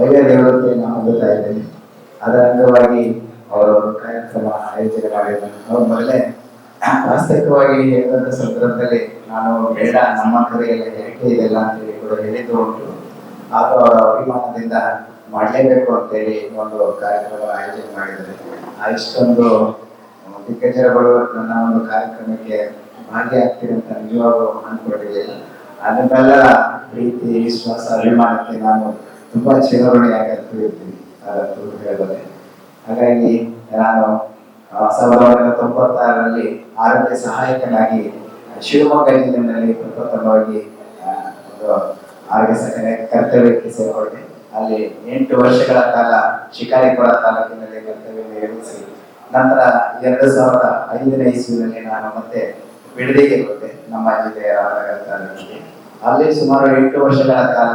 ವೈದ್ಯ ನಾವು ಹೊಂದುತ್ತಾ ಇದ್ದೇನೆ. ಅದರ ಅಂಗವಾಗಿ ಅವರು ಕಾರ್ಯಕ್ರಮ ಆಯೋಜನೆ ಮಾಡಿದ್ದಾರೆ. ಮೊದಲೇ ವಾಸ್ತವಿಕವಾಗಿ ಹೇಳಿದಂತ ಸಂದರ್ಭದಲ್ಲಿ ನಾನು ಬೇಡ, ನಮ್ಮ ಕಡೆಗೆಲ್ಲ ಹೇಳಿಕೆ ಇದೆಲ್ಲ ಅಂತೇಳಿ ಕೂಡ ಹೇಳಿದ್ದು ಉಂಟು. ಆಗ ಅವರ ಅಭಿಮಾನದಿಂದ ಮಾಡಲೇಬೇಕು ಅಂತೇಳಿ ಒಂದು ಕಾರ್ಯಕ್ರಮ ಆಯೋಜನೆ ಮಾಡಿದ್ದಾರೆ. ಆ ಇಷ್ಟೊಂದು ದಿಗ್ಗಜರುಗಳು ನನ್ನ ಒಂದು ಕಾರ್ಯಕ್ರಮಕ್ಕೆ ಭಾಗಿಯಾಗ್ತೀರಿ ಅಂತ ನಿಜವಾಗೂ ಅನ್ಕೊಂಡಿರಲಿಲ್ಲ. ಅದನ್ನೆಲ್ಲ ಪ್ರೀತಿ, ವಿಶ್ವಾಸ, ಅಭಿಮಾನಕ್ಕೆ ನಾನು ತುಂಬಾ ಚಿರಋಣಿಯಾಗಂತೂ ಇರ್ತೀನಿ ಅದಂತೂ ಹೇಳಿದರೆ ಹಾಗಾಗಿ ನಾನು ಸಾವಿರದ ಒಂಬೈನೂರ ತೊಂಬತ್ತಾರರಲ್ಲಿ ಆರೋಗ್ಯ ಸಹಾಯಕನಾಗಿ ಶಿವಮೊಗ್ಗ ಜಿಲ್ಲೆಯಲ್ಲಿ ಪ್ರಪ್ರಥಮವಾಗಿ ಆರೋಗ್ಯ ಸಹಾಯ ಕರ್ತವ್ಯಕ್ಕೆ ಸೇರಿಕೊಂಡೆ. ಅಲ್ಲಿ ಎಂಟು ವರ್ಷಗಳ ಕಾಲ ಶಿಕಾರಿಪುರ ತಾಲೂಕಿನಲ್ಲಿ ಕರ್ತವ್ಯ ನಿರ್ವಹಿಸಿ, ನಂತರ ಎರಡು ಸಾವಿರದ ಐದನೇ ಇಸ್ವಿನಲ್ಲಿ ನಾನು ಮತ್ತೆ ಬಿಡದಿಗೆ ಹೋದೆ ನಮ್ಮ ಜಿಲ್ಲೆಯ ತಾಲೂಕಿಗೆ. ಅಲ್ಲಿ ಸುಮಾರು ಎಂಟು ವರ್ಷಗಳ ಕಾಲ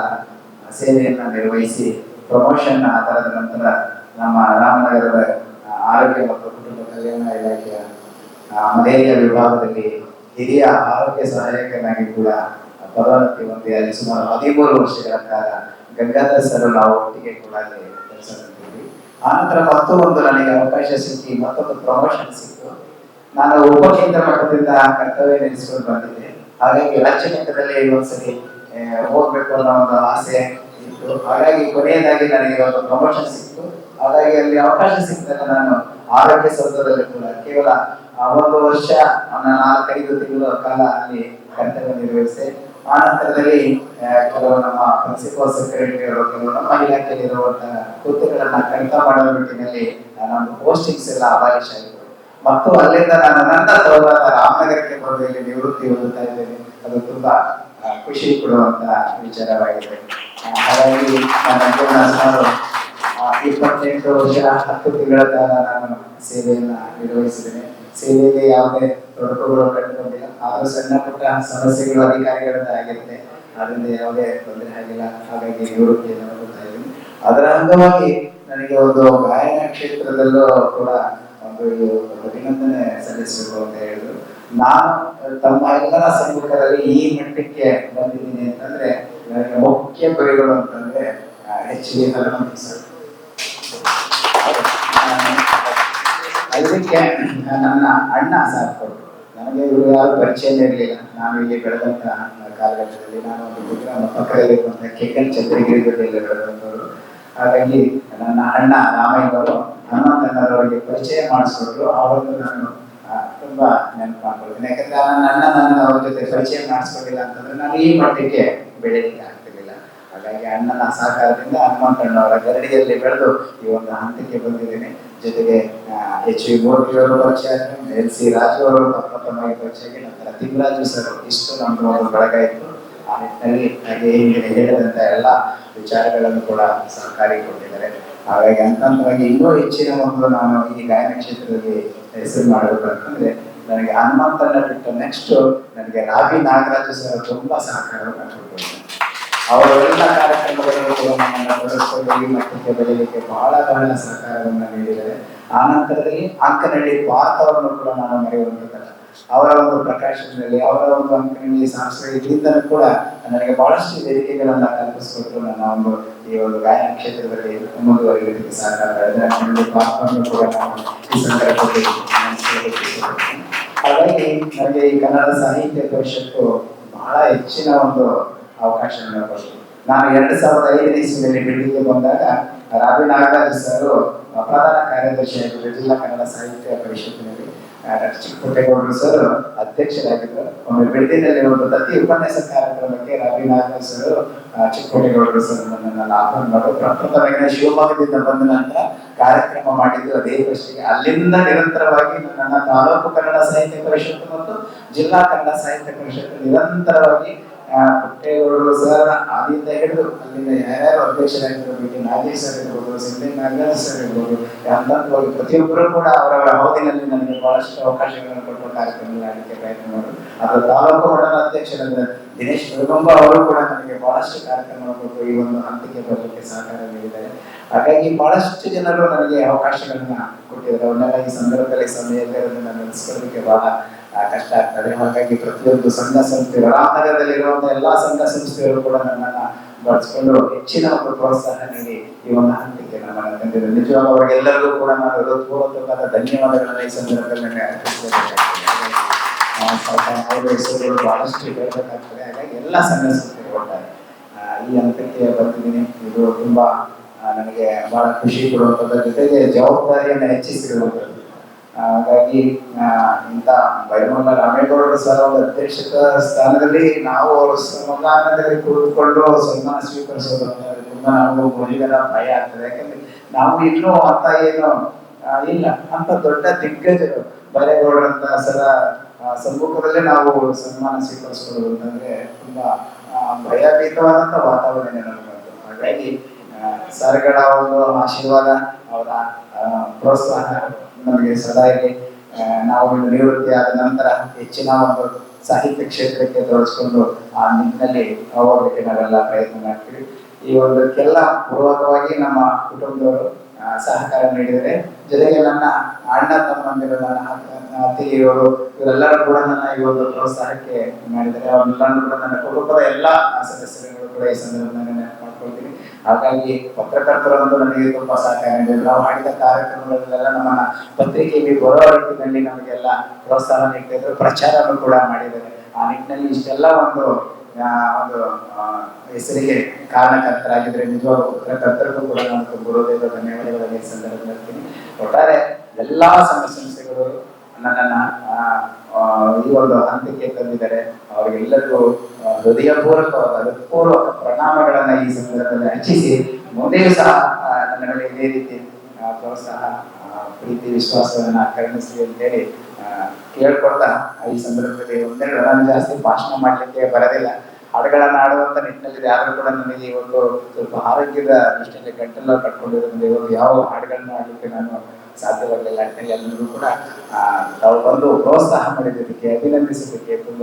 ಸೇವೆಯನ್ನ ನಿರ್ವಹಿಸಿ ಪ್ರಮೋಷನ್ ಆಧಾರದ ನಂತರ ನಮ್ಮ ರಾಮನಗರದ ಆರೋಗ್ಯ ಮತ್ತು ಕುಟುಂಬ ಕಲ್ಯಾಣ ಇಲಾಖೆಯ ಮಲೇರಿಯಾ ವಿಭಾಗದಲ್ಲಿ ಹಿರಿಯ ಆರೋಗ್ಯ ಸಹಾಯಕನಾಗಿ ಕೂಡ ಪದೋನ್ನತಿ ಹೊಂದಿ ಸುಮಾರು ಹದಿಮೂರು ವರ್ಷಗಳ ಕಾಲ ಗಂಗಾಧರ್ ಸರ್ ನಾವು ಒಟ್ಟಿಗೆ ಕೂಡ ಅಲ್ಲಿ ಕೆಲಸ ಮಾಡ್ತಿದ್ವಿ. ಆನಂತರ ಮತ್ತೊಂದು ನನಗೆ ಅವಕಾಶ ಸಿಕ್ಕಿ ಮತ್ತೊಂದು ಪ್ರಮೋಷನ್ ಸಿಕ್ತು. ನಾನು ಉಪಕೇಂದ್ರ ಮಟ್ಟದಿಂದ ಕರ್ತವ್ಯ ನಡೆಸಿಕೊಂಡು ಬಂದಿದ್ದೆ. ಹಾಗಾಗಿ ರಾಜ್ಯ ಮಟ್ಟದಲ್ಲಿ ಒಂದ್ಸಲಿ ಹೋಗ್ಬೇಕು ಅನ್ನೋ ಒಂದು ಆಸೆ ಇತ್ತು ಹಾಗಾಗಿ ಕೊನೆಯದಾಗಿ ನನಗೆ ಒಂದು ಪ್ರಮೋಷನ್ ಸಿಕ್ತು ಹಾಗಾಗಿ ಅಲ್ಲಿ ಅವಕಾಶ ಸಿಕ್ಕಿದಾಗ ನಾನು ಆರೋಗ್ಯ ಸೌಧದಲ್ಲಿ ಕೂಡ ಕೇವಲ ಒಂದು ವರ್ಷ ನಾಲ್ಕೈದು ತಿಂಗಳ ಕಾಲ ಅಲ್ಲಿ ಕರ್ತವ್ಯ ನಿರ್ವಹಿಸಿದೆ ಆ ನಂತರದಲ್ಲಿ ಕೆಲವು ನಮ್ಮ ಪ್ರಿನ್ಸಿಪಲ್ ಸೆಕ್ರೆಟರಿ ಅವರು, ಕೆಲವು ನಮ್ಮ ಇಲಾಖೆಯಲ್ಲಿ ಇರುವಂತಹ ಕಡಿತ ಮಾಡುವ ನಿಟ್ಟಿನಲ್ಲಿ ನಮ್ಮ ಪೋಸ್ಟಿಂಗ್ಸ್ ಎಲ್ಲ ಅಬಾಲಿಷ್ ಆಯಿತು ಮತ್ತು ಅಲ್ಲಿಂದ ನಾನು ನನ್ನ ತೋರಾದ ರಾಮನಗರಕ್ಕೆ ಬಂದು ಇಲ್ಲಿ ನಿವೃತ್ತಿ ಹೊಂದುತ್ತಾ ಇದ್ದೇನೆ. ಅದು ತುಂಬಾ ಖುಷಿ ಕೊಡುವಂತಹ ವಿಚಾರವಾಗಿದೆ. ಹಾಗಾಗಿ ನನ್ನ ಆ, ಇಪ್ಪತ್ತೆಂಟು ವರ್ಷ ಹತ್ತು ತಿಂಗಳ ಕಾಲ ನಾನು ಸೇವೆಯನ್ನು ನಿರ್ವಹಿಸಿದ್ದೇನೆ. ಸೇವೆಯಲ್ಲಿ ಯಾವುದೇ ತೊಡಕುಗಳು ಕಂಡುಕೊಂಡಿಲ್ಲ. ಆದರೂ ಸಣ್ಣ ಪುಟ್ಟ ಸಮಸ್ಯೆಗಳು ಅಧಿಕಾರಿಗಳದ್ದು ಆಗಿರುತ್ತೆ. ಅದರಿಂದ ಯಾವುದೇ ತೊಂದರೆ ಆಗಿಲ್ಲ. ಹಾಗಾಗಿ ನಿವೃತ್ತಿಯನ್ನು ಹೊಂದುತ್ತಾ ಇದ್ದೀನಿ. ಅದರ ಅಂಗವಾಗಿ ನನಗೆ ಒಂದು ಗಾಯನ ಕ್ಷೇತ್ರದಲ್ಲೂ ಕೂಡ ಒಂದು ಅಭಿನಂದನೆ ಸಲ್ಲಿಸಬೇಕು ಅಂತ ಹೇಳಿದ್ರು. ನಾನು ತಮ್ಮ ಎಲ್ಲರ ಸಮ್ಮುಖದಲ್ಲಿ ಈ ಮಟ್ಟಕ್ಕೆ ಬಂದಿದ್ದೀನಿ ಅಂತಂದ್ರೆ ಮುಖ್ಯ ಗುರಿಗಳು ಅಂತಂದ್ರೆ ಸರ್ ಅದಕ್ಕೆ ನನ್ನ ಅಣ್ಣ ಸಾಥ್ ನನಗೆ ಇವರು ಯಾರು ಪರಿಚಯ ಇರಲಿಲ್ಲ. ನಾನು ಇಲ್ಲಿ ಬೆಳೆದಂತ ಕಾಲಘಟ್ಟದಲ್ಲಿ ನಾನು ಒಂದು ಗುಜರಾತ್ ಪಕ್ಕದಲ್ಲಿರುವಂತಹ ಕೆಕನ್ ಚಂದ್ರಗಿರಿಯಲ್ಲಿ ಬೆಳೆದಂಥವ್ರು. ಹಾಗಾಗಿ ನನ್ನ ಅಣ್ಣ ರಾಮಯ್ಯವರು ಹನುಮಂತಣ್ಣರವರಿಗೆ ಪರಿಚಯ ಮಾಡಿಸ್ಕೊಟ್ರು. ಅವರನ್ನು ನಾನು ತುಂಬಾ ನೆನಪು ಮಾಡ್ಕೊಳ್ತೀನಿ. ಯಾಕಂದ್ರೆ ನನ್ನ ನನ್ನ ಅವ್ರ ಜೊತೆ ಪರಿಚಯ ಮಾಡಿಸ್ಕೊಂಡಿಲ್ಲ ಅಂತಂದ್ರೆ ನಾನು ಈ ಮಟ್ಟಕ್ಕೆ ಬೆಳೆಯಲಿಕ್ಕೆ ಆಗ್ತಿರ್ಲಿಲ್ಲ. ಹಾಗಾಗಿ ಅಣ್ಣನ ಸಹಕಾರದಿಂದ ಹನುಮಂತಣ್ಣವರ ಗರಡಿಯಲ್ಲಿ ಬೆಳೆದು ಈ ಒಂದು ಹಂತಕ್ಕೆ ಬಂದಿದ್ದೇನೆ. ಜೊತೆಗೆ ಎಚ್ ವಿ ಮೂರ್ತಿ ಅವರು ಪರಿಚಯ ಎಲ್ ಸಿ ರಾಜು ಅವರು ಪ್ರಪ್ರಥಮವಾಗಿ ಪರಿಚಯ ಆಗಿ ನಂತರ ತಿಮ್ಮರಾಜು ಸರ್ ಇಷ್ಟು ನಮ್ಮ ಒಂದು ಬಳಗ ಇತ್ತು. ಆ ನಿಟ್ಟಿನಲ್ಲಿ ಹಾಗೆ ಹೇಳಿದಂತ ಎಲ್ಲ ವಿಚಾರಗಳನ್ನು ಕೂಡ ಸಹಕಾರಿ ಕೊಟ್ಟಿದ್ದಾರೆ. ಹಾಗಾಗಿ ಹಂತವಾಗಿ ಇನ್ನೂ ಹೆಚ್ಚಿನ ಒಂದು ನಾನು ಈ ಗಾಯನ ಕ್ಷೇತ್ರದಲ್ಲಿ ಹೆಸರು ಮಾಡಬೇಕಂದ್ರೆ ನನಗೆ ಹನುಮಂತನ ಬಿಟ್ಟು ನೆಕ್ಸ್ಟ್ ನನಗೆ ರಾಬಿ ನಾಗರಾಜ ಸರ್ ತುಂಬಾ ಸಹಕಾರವನ್ನು ಕೊಟ್ಟಿದ್ದಾರೆ ಅವರ ಎಲ್ಲ ಕಾರ್ಯಕ್ರಮಗಳನ್ನು ಕೂಡ ಮಟ್ಟಕ್ಕೆ ಬೆಳೆಯಲಿಕ್ಕೆ ಬಹಳ ಬಹಳ ಸಹಕಾರವನ್ನು ನೀಡಿದ್ದಾರೆ. ಆ ನಂತರದಲ್ಲಿ ಅಂಕನಹಳ್ಳಿ ವಾತಾವರಣ ಕೂಡ ನಾನು ಮರೆಯುವಂತದ್ದಲ್ಲ. ಅವರ ಒಂದು ಪ್ರಕಾಶನದಲ್ಲಿ, ಅವರ ಒಂದು ಅಂಕನಹಳ್ಳಿ ಸಾಂಸ್ಕೃತಿಕ ಕೂಡ ನನಗೆ ಬಹಳಷ್ಟು ವೇದಿಕೆಗಳನ್ನ ಕಲ್ಪಿಸಿಕೊಟ್ಟು ನನ್ನ ಒಂದು ಈ ಒಂದು ಗಾಯನ ಕ್ಷೇತ್ರದಲ್ಲಿ ಮುಂದುವರಿಯಲಿಕ್ಕೆ ಸಹಕಾರ ಕೂಡ ಈ ಸಂದರ್ಭದಲ್ಲಿ ಹಾಗಾಗಿ ನನಗೆ ಈ ಕನ್ನಡ ಸಾಹಿತ್ಯ ಪರಿಷತ್ತು ಬಹಳ ಹೆಚ್ಚಿನ ಒಂದು ಅವಕಾಶ ಕೊಟ್ಟು ನಾನು ಎರಡು ಸಾವಿರದ ಐದನೇ ಇಸ್ವಿಯಲ್ಲಿ ಬಿಡುಗಡೆ ಬಂದಾಗ ರಾಬಿ ನಾಗರಾಜ್ ಸರ್, ಪ್ರಧಾನ ಕಾರ್ಯದರ್ಶಿಯಾಗಿದ್ದರು ಜಿಲ್ಲಾ ಕನ್ನಡ ಸಾಹಿತ್ಯ ಪರಿಷತ್ತಿನಲ್ಲಿ ಆ, ಚಿಕ್ಕಪುಟ್ಟೇಗೌಡರು ಸರ್ ಅಧ್ಯಕ್ಷರಾಗಿದ್ದರು ಒಮ್ಮೆ ಬೆಳದಿನಲ್ಲಿ ಒಂದು ಪ್ರತಿ ಉಪನ್ಯಾಸ ಕಾರ್ಯಕ್ರಮಕ್ಕೆ ರಾಬಿ ನಾಗರಾಜ್ ಸರ್ ಚಿಕ್ಕಪುಟ್ಟೇಗೌಡರು ಸರ್ ನನ್ನನ್ನು ಆಹ್ವಾನ ಮಾಡಿ ಪ್ರಪ್ರಥಮವಾಗಿ ಶಿವಮೊಗ್ಗದಿಂದ ಬಂದ ನಂತರ ಕಾರ್ಯಕ್ರಮ ಮಾಡಿದ್ದು ಅದೇ ಫಸ್ಟಿಗೆ ಅಲ್ಲಿಂದ ನಿರಂತರವಾಗಿ ನನ್ನ ತಾಲೂಕು ಕನ್ನಡ ಸಾಹಿತ್ಯ ಪರಿಷತ್ತು ಮತ್ತು ಜಿಲ್ಲಾ ಕನ್ನಡ ಸಾಹಿತ್ಯ ಪರಿಷತ್ತು ನಿರಂತರವಾಗಿ ಪುಟ್ಟೇಗೌಡರು ಸರ್ ಆದಿಂದ ಹಿಡಿದು ಅಲ್ಲಿಂದ ಯಾರ್ಯಾರು ಅಧ್ಯಕ್ಷರಾಗಿರ್ಬೋದು ನಾಗೇಶ್ ಸರ್ ಇರ್ಬೋದು, ಸಿಂಧಿ ನಾಗರಾಜ್ ಸರ್ ಇರ್ಬೋದು ಹಂತವಾಗಿ ಪ್ರತಿಯೊಬ್ಬರು ಕೂಡ ಅವರವರ ಅವಧಿನಲ್ಲಿ ನನಗೆ ಬಹಳಷ್ಟು ಅವಕಾಶಗಳನ್ನು ಕೊಟ್ಟು ಕಾರ್ಯಕ್ರಮ ಮಾಡಲಿಕ್ಕೆ ಪ್ರಯತ್ನ ಮಾಡೋದು. ಅದು ತಾಲೂಕು ಮಂಡಲ ಅಧ್ಯಕ್ಷರಾದ ದಿನೇಶ್ ಬೆಳಗೊಂಬ ಅವರು ಕೂಡ ನನಗೆ ಬಹಳಷ್ಟು ಕಾರ್ಯಕ್ರಮಗಳು ಈ ಒಂದು ಹಂತಕ್ಕೆ ಬರಲಿಕ್ಕೆ ಸಹಕಾರ ನೀಡಿದ್ದಾರೆ. ಹಾಗಾಗಿ ಬಹಳಷ್ಟು ಜನರು ನನಗೆ ಅವಕಾಶಗಳನ್ನ ಕೊಟ್ಟಿದ್ದಾರೆ. ಅವನ್ನೆಲ್ಲ ಈ ಸಂದರ್ಭದಲ್ಲಿ ಸಮಯದಲ್ಲಿ ಅದನ್ನ ನೆನೆಸ್ಕೊಳ್ಳೋದಕ್ಕೆ ಬಹಳ ಕಷ್ಟ ಆಗ್ತದೆ. ಹಾಗಾಗಿ ಪ್ರತಿಯೊಂದು ಸಂಘ ಸಂಸ್ಥೆ ರಾಮನಗರದಲ್ಲಿರುವಂತಹ ಎಲ್ಲಾ ಸಂಘ ಸಂಸ್ಥೆಗಳು ಕೂಡ ನನ್ನನ್ನ ಬಳಸ್ಕೊಂಡು ಹೆಚ್ಚಿನ ಒಂದು ಪ್ರೋತ್ಸಾಹ ನೀಡಿ ಈ ಒಂದು ಹಂತಕ್ಕೆ ನಮ್ಮನ್ನು ತಂದಿದ್ದಾರೆ. ನಿಜವಾಗ ಅವರಿಗೆಲ್ಲರಿಗೂ ಕೂಡ ನಾನು ಹೃತ್ಪೂರ್ವಕವಾದ ಧನ್ಯವಾದಗಳನ್ನ ಈ ಸಂದರ್ಭದಲ್ಲಿ ನನಗೆ ಹೆಸರುಗಳು ಬಹಳಷ್ಟು ಹೇಳ್ಬೇಕಾಗ್ತದೆ ಹಾಗಾಗಿ ಎಲ್ಲ ಸಂಸ್ಥೆಗಳು ಒಟ್ಟಾರೆ ಈ ಹಂತಕ್ಕೆ ಬರ್ತಿದ್ದೀನಿ. ಇದು ತುಂಬಾ ನನಗೆ ಬಹಳ ಖುಷಿ ಕೊಡುವಂಥದ್ದು. ಜೊತೆಗೆ ಜವಾಬ್ದಾರಿಯನ್ನು ಹೆಚ್ಚಿಸಿರುವಂಥದ್ದು ಹಾಗಾಗಿ ಇಂಥ ಬೈಮಲ್ಲ ರಾಮೇಗೌಡರು ಸರ್ ಅವರ ಅಧ್ಯಕ್ಷಕ ಸ್ಥಾನದಲ್ಲಿ ನಾವು ಅವರು ಸಮಾಧಾನದಲ್ಲಿ ಕುಳಿತುಕೊಂಡು ಸನ್ಮಾನ ಸ್ವೀಕರಿಸೋದು ಅಂತಂದ್ರೆ ತುಂಬಾ ನಾವು ಮುನಿಗರ ಭಯ ಆಗ್ತದೆ. ಯಾಕಂದ್ರೆ ನಾವು ಇನ್ನೂ ಅಂತ ಏನು ಇಲ್ಲ. ಅಂತ ದೊಡ್ಡ ದಿಗ್ಗಜರು ಬೈರೇಗೌಡರಂತ ಸರ ಸಮ್ಮುಖದಲ್ಲೇ ನಾವು ಸನ್ಮಾನ ಸ್ವೀಕರಿಸ್ಕೊಳ್ಳೋದು ಅಂತಂದ್ರೆ ತುಂಬಾ ಭಯಭೀತವಾದಂತ ವಾತಾವರಣ ನಮಗಂತೂ ಹಾಗಾಗಿ ಸರ್ಗಳ ಒಂದು ಆಶೀರ್ವಾದ, ಅವರ ಪ್ರೋತ್ಸಾಹ ನಮಗೆ ಸದಾ ಇದೆ ನಾವು ನಿವೃತ್ತಿ ಆದ ನಂತರ ಹೆಚ್ಚಿನ ಒಂದು ಸಾಹಿತ್ಯ ಕ್ಷೇತ್ರಕ್ಕೆ ತೋರಿಸ್ಕೊಂಡು ಆ ನಿಟ್ಟಿನಲ್ಲಿ ಹೋಗೋದಕ್ಕೆ ನಾವೆಲ್ಲ ಪ್ರಯತ್ನ ಮಾಡ್ತೀವಿ. ಈ ಒಂದಕ್ಕೆಲ್ಲ ಪೂರ್ವಕವಾಗಿ ನಮ್ಮ ಕುಟುಂಬದವರು ಸಹಕಾರ ನೀಡಿದರೆ, ಜೊತೆಗೆ ನನ್ನ ಅಣ್ಣ ತಮ್ಮಂದಿರು, ನನ್ನ ಅತಿಥಿಯವರು ಇವರೆಲ್ಲರೂ ಕೂಡ ನನ್ನ ಈ ಒಂದು ಪ್ರೋತ್ಸಾಹಕ್ಕೆ ಮಾಡಿದ್ದಾರೆ. ಅವರೆಲ್ಲರೂ ಕೂಡ ನನ್ನ ಕುಟುಂಬದ ಎಲ್ಲ ಸದಸ್ಯರುಗಳು ಕೂಡ ಈ ಸಂದರ್ಭದಲ್ಲಿ ನೆನಪು ಮಾಡ್ಕೊಳ್ತೀನಿ. ಹಾಗಾಗಿ ಪತ್ರಕರ್ತರಂತೂ ನನಗೆ ತುಂಬಾ ಸಹಕಾರ ನೀಡಿದ್ರು. ನಾವು ಮಾಡಿದ ಕಾರ್ಯಕ್ರಮಗಳಲ್ಲೆಲ್ಲ ನಮ್ಮನ್ನ ಪತ್ರಿಕೆಯಲ್ಲಿ ಬರೋ ರೀತಿಯಲ್ಲಿ ನಮಗೆಲ್ಲ ಪ್ರೋತ್ಸಾಹ ನೀಡ್ತಾ ಇದ್ರು. ಪ್ರಚಾರವನ್ನು ಕೂಡ ಮಾಡಿದ್ದಾರೆ. ಆ ನಿಟ್ಟಿನಲ್ಲಿ ಇಷ್ಟೆಲ್ಲ ಒಂದು ಒಂದು ಹೆಸರಿಗೆ ಕಾರಣಕರ್ತರಾಗಿದ್ರೆ ನಿಜವಾಗೂ ಕರ್ತರಿಗೂ ಕೂಡ ನಾನು ಗುರುದೇವ ಧನ್ಯವಾದಗಳನ್ನು ಈ ಸಂದರ್ಭದಲ್ಲಿ ಹೇಳ್ತೀನಿ. ಒಟ್ಟಾರೆ ಎಲ್ಲಾ ಸಂಸ್ಥೆಗಳು ಆ, ಈ ಒಂದು ಹಂತಕ್ಕೆ ತಂದಿದ್ದಾರೆ. ಅವರಿಗೆಲ್ಲರಿಗೂ ಹೃದಯಪೂರ್ವಕವಾದ ಹೃತ್ಪೂರ್ವಕ ಪ್ರಣಾಮಗಳನ್ನು ಈ ಸಂದರ್ಭದಲ್ಲಿ ಹಂಚಿಸಿ ಮುಂದೆಯೂ ಸಹ ನನ್ನ ಇದೇ ರೀತಿ ಪ್ರೋತ್ಸಾಹ ಪ್ರೀತಿ ವಿಶ್ವಾಸವನ್ನ ಅಂತ ಹೇಳಿ ಕೇಳ್ಕೊಳ್ತಾ ಈ ಸಂದರ್ಭದಲ್ಲಿ ಒಂದೆರಡು ನಾನು ಜಾಸ್ತಿ ಭಾಷಣ ಮಾಡಲಿಕ್ಕೆ ಬರೋದಿಲ್ಲ. ಹಾಡುಗಳನ್ನು ಆಡುವಂತ ನಿಟ್ಟಿನಲ್ಲಿ ಯಾರು ಕೂಡ ನನಗೆ ಈ ಒಂದು ಸ್ವಲ್ಪ ಆರೋಗ್ಯದ ದೃಷ್ಟಿಯಲ್ಲಿ ಗಂಟೆಲ್ಲ ಕಟ್ಕೊಂಡಿರೋದ್ರಿಂದ ಇವತ್ತು ಯಾವ ಹಾಡುಗಳನ್ನ ಆಡಲಿಕ್ಕೆ ನಾನು ಸಾಧ್ಯವಾಗಲಿಲ್ಲ. ಅಂತ ಎಲ್ಲರಿಗೂ ಕೂಡ ತಾವು ಬಂದು ಪ್ರೋತ್ಸಾಹ ಮಾಡಿದ್ದಕ್ಕೆ, ಅಭಿನಂದಿಸಿದ್ದಕ್ಕೆ ತುಂಬ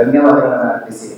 ಧನ್ಯವಾದಗಳನ್ನು ಅರ್ಪಿಸಿ